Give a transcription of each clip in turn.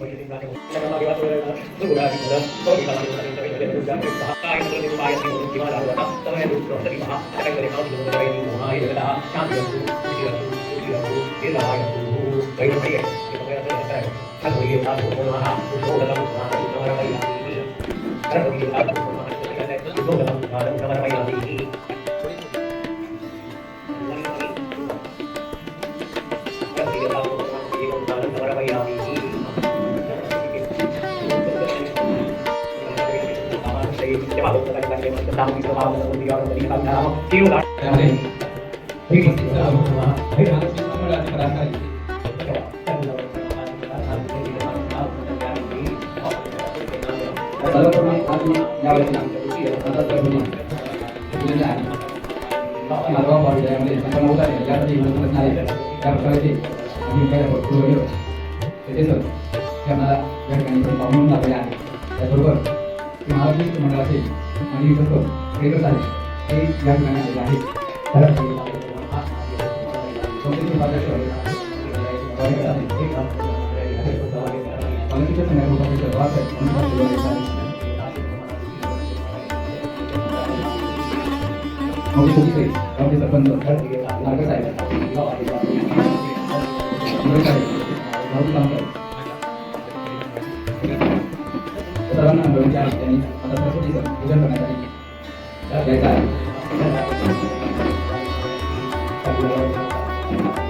どういハハハ त्याबरोबर महाराष्ट्र मंडळाचे आणि सर्वप्रथम आहे आहे हे या ठिकाणी आहे आणि प्रेरक आहे या ठिकाणी आहेत आहे. सर्वांना मिळून त्या त्यांनी आता सरस्वतीचं पूजन करण्यासाठी यायचं आहे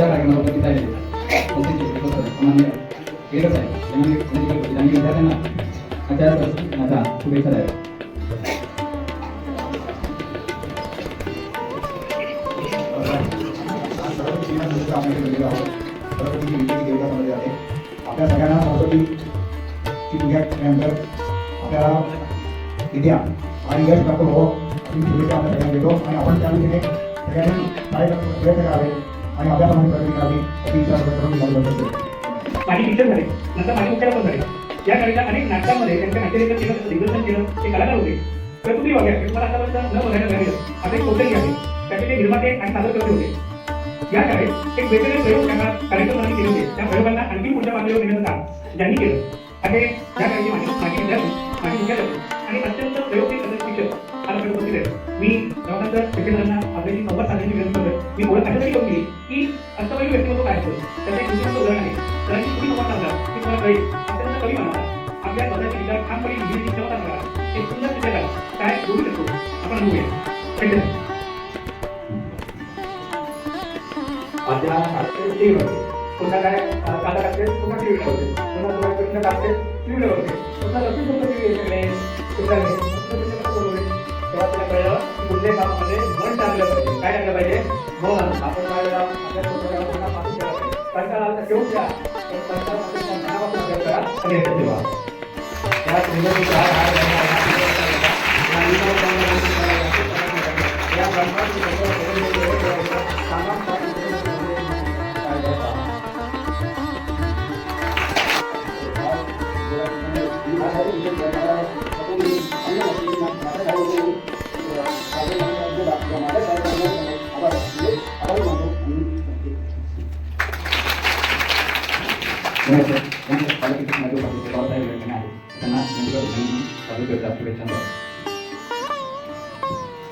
प्रोफेसर माननीय केरळ साहेब यांनी यांनी यांनी विद्यार्थ्यांना आजच्या सरस्वती दिनाच्या शुभेच्छा द्याव्या आपल्या सगळ्यांना सरस्वतीची पूजा केल्यानंतर आपल्याला विद्या आणि यश प्राप्त हो अशी शुभेच्छा आपण सगळ्यांना देतो आणि आपण त्या दिशेने सगळ्यांनी काय प्रयत्न करावे आणि अभ्यासामध्ये प्रगती करावी अशी इच्छा करून मला करतो. माझी टीचर झाले नंतर माझे उपचार पण झाले. या काळीच्या अनेक नाटकांमध्ये त्यांच्या नाट्यलेखन केलं त्याचं दिग्दर्शन केलं ते कलाकार होते. तर तुम्ही बघा हे तुम्हाला आतापर्यंत न बघायला मिळालं असं एक कौशल्य आहे. त्याचे ते निर्माते आणि सादरकर्ते होते. या शाळेत एक वेगवेगळे प्रयोग त्यांना कार्यक्रमांनी केले होते. त्या प्रयोगांना आणखी पुढच्या पातळीवर नेण्याचं काम ज्यांनी केलं. असे या शाळेची माझी माझी विद्यार्थी माझी विद्यार्थी शकतो माझ्या टीव्ही पुन्हा काय? काला टाकते पुन्हा होते पुन्हा टाकते होते पुन्हा टीव्ही सगळे तेव्हा कळलं कुठल्या कामामध्ये मन टाकलं पाहिजे. काय टाकलं पाहिजे? मन. आपण काय आपल्या स्वतःला पुन्हा पाहिजे कंटाळा ठेवून द्या करा आणि त्यात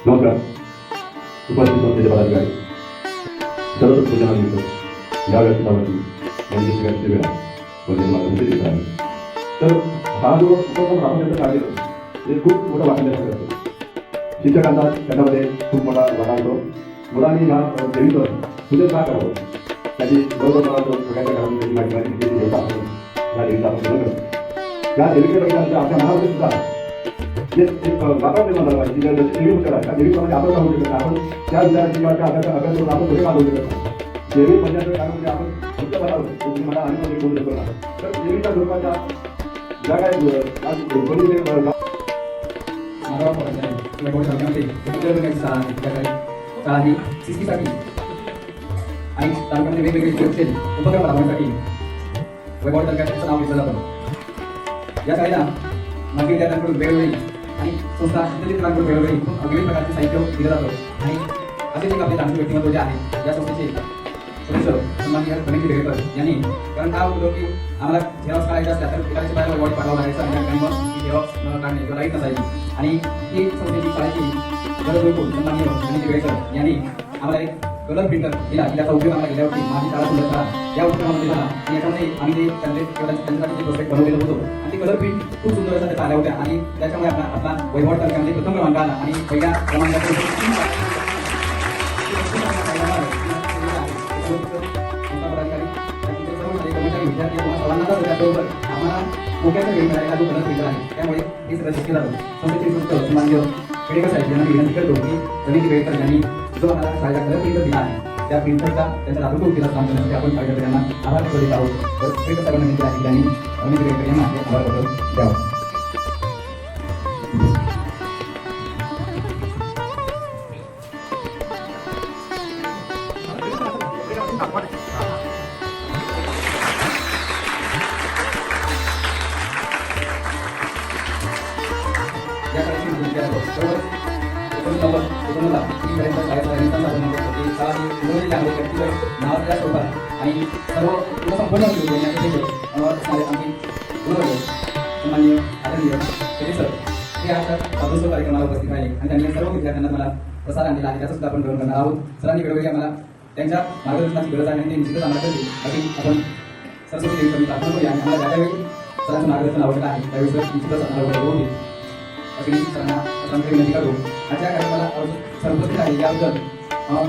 Nope. उपस्थित होते पदाधिकारी सर्व सूचनानिमित्त या व्यासपीठावरती म्हणजे सगळ्यांची वेळा म्हणजे मार्गदर्शन देत आहे तर हा जो उपक्रम राबवण्याचं कार्य हे खूप मोठं वाटण्याचं करतो शिक्षकांचा त्याच्यामध्ये खूप मोठा वाटा होतो मुलांनी ह्या देवीचं पूजन का करावं त्याची गौरव करावं तो सगळ्यांच्या घरामध्ये त्याची माहिती माहिती देवता असून या देवीचा आपण पूजन करतो या देवीच्या बघितल्यानंतर आपल्या मनामध्ये सुद्धा जे वातावरण निर्माण पाहिजे देवीप्रमाणे आपण राहू शकत आपण त्या विचाराची किंवा त्या अभ्यास अभ्यास करून आपण पुढे मागवू शकत नाही. देवी म्हणजे कारण म्हणजे आपण फक्त म्हणावं मला आणि मध्ये बोलू शकतो तर देवीच्या स्वरूपाच्या ज्या काय आज तालुक्यामध्ये आहे आणि तालुक्यामध्ये वेगवेगळे सुरक्षेचे उपक्रम राबवण्यासाठी वैभव तालुक्याचं नाव घेतलं जातं या कायदा मागे विद्यार्थ्यांकडून वेळोवेळी आणि संस्था इत्यादी लोकांकडून विविध प्रकारचे साहित्य दिलं जातं. आणि असेच एक आपले जाणते व्यक्तिमत्व जे आहे या संस्थेचे सदस्य गणेश बेगेकर यांनी कारण काय होतं की आम्हाला झेरॉक्स काढायचं असल्या तर एखाद्याच्या बाहेर पाठवावं लागायचं आणि मग ती झेरॉक्स न काढणे किंवा लाइट नसायची. आणि ही संस्थेची शाळेची गरज ओळखून गणेश बेगेकर यांनी आम्हाला एक कलर प्रिंटर दिला की त्याचा उपयोग आम्हाला गेल्यावरती माझी शाळा सुंदर करा. या उपक्रमामध्ये झाला आणि याच्यामध्ये आम्ही ते त्यांचे त्यांच्यासाठी जे प्रोजेक्ट बनवलेलं होतो आणि ते कलर प्रिंट खूप सुंदर अशा त्याच्या आल्या होत्या. आणि त्याच्यामुळे आपला आपला वैभव तालुक्यामध्ये प्रथम क्रमांक आला. आणि पहिल्या क्रमांकावर आम्हाला मोक्याचा वेळ मिळाला जो कलर प्रिंटर आहे त्यामुळे हे सगळं शक्य झालं संस्थेचे संस्थ मान्य पेडेकर साहेब यांना विनंती करतो की रवी वेळकर यांनी जो आम्हाला शाळेचा कलर प्रिंटर दिला आहे त्या प्रिंटरचा त्यांचा राबवतो केला काम करण्यासाठी आपण शाळेच्या त्यांना आभार पत्र देत आहोत तर पेडेकर साहेबांना विनंती आहे की त्यांनी रवी बेळकर यांना हे आभार पत्र द्यावं या शाळेची भूमिका आहे. बरोबर एकोणनव्वद एकोणनव्वदला तीनपर्यंत शाळेचा रहिवासी साधन होतं. ती शाळा ही उघडलेली आहे व्यक्तीवर नावाच्या स्वरूपात आणि सर्व संपूर्ण होती होण्याचे हे अ, असणारे आमची गुरुवर्ग सन्माननीय आदरणीय शेटे सर हे आता वादोत्सव कार्यक्रमाला उपस्थित राहिले आणि त्यांनी सर्व विद्यार्थ्यांना मला प्रसार आणलेला आहे त्याचं सुद्धा आपण ग्रहण करणार आहोत सरांनी वेळोवेळी आम्हाला त्यांच्या मार्गदर्शनाची गरज आहे आणि ते निश्चितच आम्हाला कळली अशी आपण सरस्वती देवी कमी प्रार्थना करूया आणि आम्हाला ज्या ज्यावेळी सरांचं मार्गदर्शन आवडलं आहे त्यावेळी सर निश्चितच आम्हाला होईल अशी सरांना सरांकडे विनंती करतो आजच्या कार्यक्रमाला सर उपस्थित आहे याबद्दल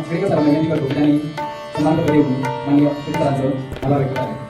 श्रेय सरांना विनंती करतो. त्यांनी सन्मानपत्र देऊन माननीय सरांचं व्यक्त आहे